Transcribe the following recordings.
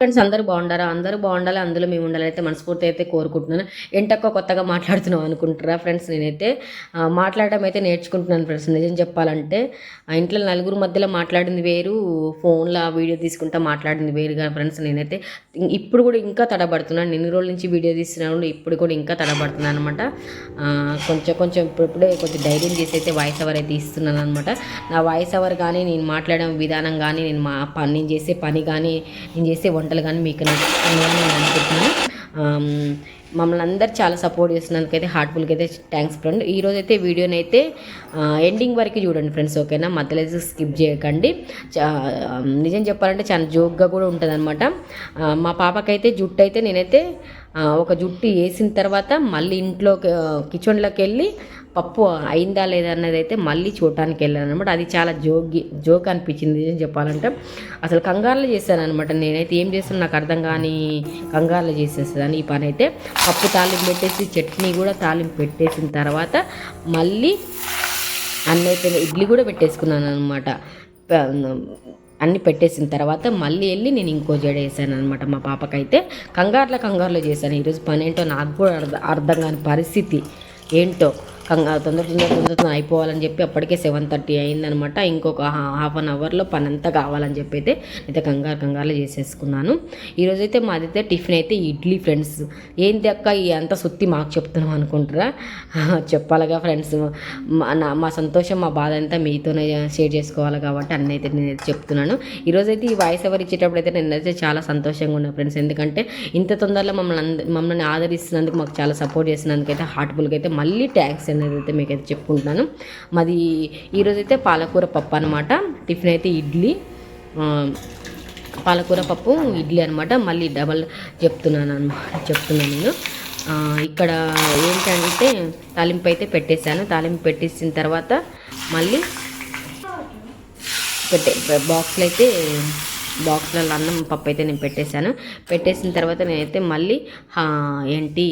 Friends అందరూ బాగుండారా? అందరూ బాగుండాలి అందులో మేము ఉండాలి అయితే మనస్ఫూర్తి అయితే కోరుకుంటున్నాను. ఎంటక్క కొత్తగా మాట్లాడుతున్నాం అనుకుంటారా ఫ్రెండ్స్ నేనైతే. మాట్లాడటం మాట్లాడడం అయితే నేర్చుకుంటున్నాను ఫ్రెండ్స్ నిజం చెప్పాలంటే. ఆ ఇంట్లో నలుగురు మధ్యలో మాట్లాడింది వేరు ఫోన్లో వీడియో తీసుకుంటా మాట్లాడింది వేరుగా ఫ్రెండ్స్ నేనైతే. ఇప్పుడు కూడా ఇంకా తడబడుతున్నాను. ఎన్ని రోజుల నుంచి వీడియో తీస్తున్నాను ఇప్పుడు కూడా ఇంకా తడబడుతున్నాను అనమాట కొంచెం కొంచెం ఇప్పుడిప్పుడే కొంచెం ధైర్యం చేసి అయితే వాయిస్ అవర్ అయితే ఇస్తున్నాను అనమాట నా వాయిస్ అవర్ కానీ నేను మాట్లాడే విధానం కానీ నేను మా పని నేను చేసే పని కానీ నేను చేసే వంటలు కానీ మీకు నచ్చుతుంది అని నేను అనుకుంటున్నాను. మమ్మల్ని అందరు చాలా సపోర్ట్ చేసినందుకైతే హార్ట్ఫుల్గా అయితే థ్యాంక్స్ ఫ్రెండ్. ఈరోజు అయితే వీడియోని అయితే ఎండింగ్ వరకు చూడండి ఫ్రెండ్స్ ఓకేనా? మధ్యలో అయితే స్కిప్ చేయకండి. చా- నిజం చెప్పాలంటే చాలా జోక్గా కూడా ఉంటుంది అనమాట మా పాపకైతే జుట్టు అయితే నేనైతే ఒక జుట్టు వేసిన తర్వాత మళ్ళీ ఇంట్లో కిచెన్లోకి వెళ్ళి పప్పు అయిందా లేదా అన్నది అయితే మళ్ళీ చూడటానికి వెళ్ళాను అనమాట అది చాలా జోగి జోక్ అనిపించింది నిజం చెప్పాలంటే. అసలు కంగారులో చేశాను అనమాట నేనైతే. ఏం చేస్తాను నాకు అర్థం కాని కంగారులో చేసేస్తాను ఈ పని అయితే పప్పు తాలింపు పెట్టేసి చట్నీ కూడా తాలింపు పెట్టేసిన తర్వాత మళ్ళీ అన్నైతే ఇడ్లీ కూడా పెట్టేసుకున్నాను అనమాట అన్ని పెట్టేసిన తర్వాత మళ్ళీ వెళ్ళి నేను ఇంకో జడ వేసాను అనమాట మా పాపకైతే. కంగారులో కంగారులో చేశాను. ఈరోజు పని ఏంటో నాకు కూడా అర్థం అర్థం కాని పరిస్థితి. ఏంటో? కంగారు తొందర తొందర తొందర అయిపోవాలని చెప్పి అప్పటికే సెవెన్ థర్టీ అయిందనమాట ఇంకొక హాఫ్ అన్ అవర్లో పని అంతా కావాలని చెప్పి అయితే అయితే కంగారు కంగారులో చేసేసుకున్నాను. ఈరోజు అయితే మాదైతే టిఫిన్ అయితే ఇడ్లీ ఫ్రెండ్స్. ఏంటి అక్క ఈ అంత సుత్తి మాకు చెప్తున్నాం అనుకుంటారా? చెప్పాలిగా ఫ్రెండ్స్. మా నా- మా సంతోషం మా బాధ అంతా మీతోనే షేర్ చేసుకోవాలి కాబట్టి అన్నీ అయితే నేను చెప్తున్నాను. ఈరోజు అయితే ఈ వాయిస్ ఎవరు ఇచ్చేటప్పుడు అయితే నేనైతే చాలా సంతోషంగా ఉన్నాను ఫ్రెండ్స్. ఎందుకంటే ఇంత తొందరలో మమ్మల్ని అంద మమ్మల్ని ఆదరిస్తున్నందుకు మాకు చాలా సపోర్ట్ చేసినందుకు అయితే హార్ట్ఫుల్గా అయితే మళ్ళీ ట్యాక్స్ అనేది అయితే మీకు అయితే చెప్పుకుంటున్నాను. మాది ఈరోజు అయితే పాలకూర పప్పు అనమాట టిఫిన్ అయితే ఇడ్లీ. పాలకూర పప్పు ఇడ్లీ అనమాట మళ్ళీ డబల్ చెప్తున్నాను అనమాట చెప్తున్నాను నేను. ఇక్కడ ఏంటంటే తాలింపు అయితే పెట్టేశాను. తాలింపు పెట్టేసిన తర్వాత మళ్ళీ పెట్టే బాక్స్లో అయితే బాక్స్లలో అన్నం పప్పు అయితే నేను పెట్టేశాను. పెట్టేసిన తర్వాత నేనైతే మళ్ళీ ఏంటి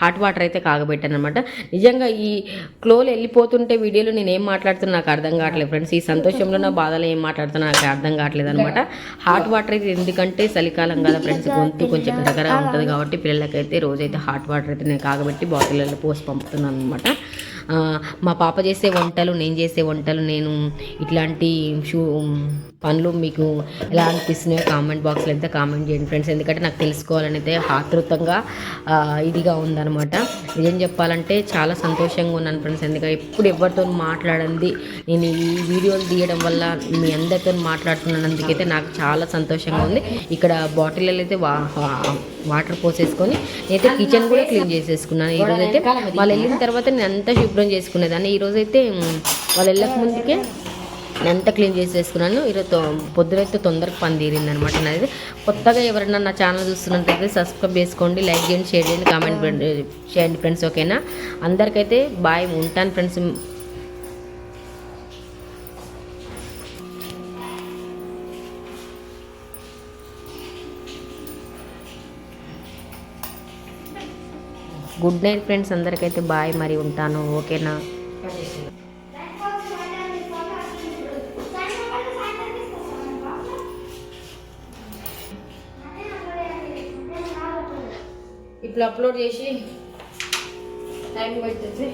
హాట్ వాటర్ అయితే కాగబెట్టాను అనమాట నిజంగా ఈ క్లోలు వెళ్ళిపోతుంటే వీడియోలో నేను ఏం మాట్లాడుతున్నా నాకు అర్థం కావట్లేదు ఫ్రెండ్స్. ఈ సంతోషంలో నా బాధలో ఏం మాట్లాడుతున్నా నాకు అర్థం కావట్లేదు అనమాట హాట్ వాటర్ అయితే ఎందుకంటే చలికాలం కదా ఫ్రెండ్స్. గొంతు కొంచెం దగ్గర ఉంటుంది కాబట్టి పిల్లలకైతే రోజైతే హాట్ వాటర్ అయితే నేను కాగబెట్టి బాటిల్లో పోసి పంపుతున్నాను అనమాట మా పాప చేసే వంటలు నేను చేసే వంటలు నేను ఇట్లాంటి షూ పనులు మీకు ఎలా అనిపిస్తున్నాయో కామెంట్ బాక్స్లో అయితే కామెంట్ చేయండి ఫ్రెండ్స్. ఎందుకంటే నాకు తెలుసుకోవాలని అయితే ఆతృతంగా ఇదిగా ఉందన్నమాట. నిజం చెప్పాలంటే చాలా సంతోషంగా ఉన్నాను ఫ్రెండ్స్. ఎందుకంటే ఎప్పుడు ఎవరితో మాట్లాడండి నేను ఈ వీడియోలు తీయడం వల్ల మీ అందరితో మాట్లాడుతున్నందుకైతే నాకు చాలా సంతోషంగా ఉంది. ఇక్కడ బాటిల్లో అయితే వా వా- వాటర్ పోసేసుకొని నేనైతే కిచెన్ కూడా క్లీన్ చేసేసుకున్నాను. ఈరోజు అయితే వాళ్ళు వెళ్ళిన తర్వాత నేను అంతా శుభ్రం చేసుకునేదాన్ని. ఈరోజు అయితే మ్, వాళ్ళు వెళ్ళక ముందుకే నేను అంతా క్లీన్ చేసేసుకున్నాను. ఈరోజు పొద్దునైతే తొందరగా పని తీరింది అనమాట నాది. కొత్తగా ఎవరైనా నా ఛానల్ చూస్తున్నట్టయితే సబ్స్క్రైబ్ చేసుకోండి లైక్ చేయండి షేర్ చేయండి కామెంట్ చేయండి ఫ్రెండ్స్ ఓకేనా? అందరికైతే బాయ్ ఉంటాను ఫ్రెండ్స్. గుడ్ నైట్ ఫ్రెండ్స్ అందరికైతే బాయ్ మరి ఉంటాను ఓకేనా? ఇప్పుడు అప్లోడ్ చేసి టైం పడుతుంది.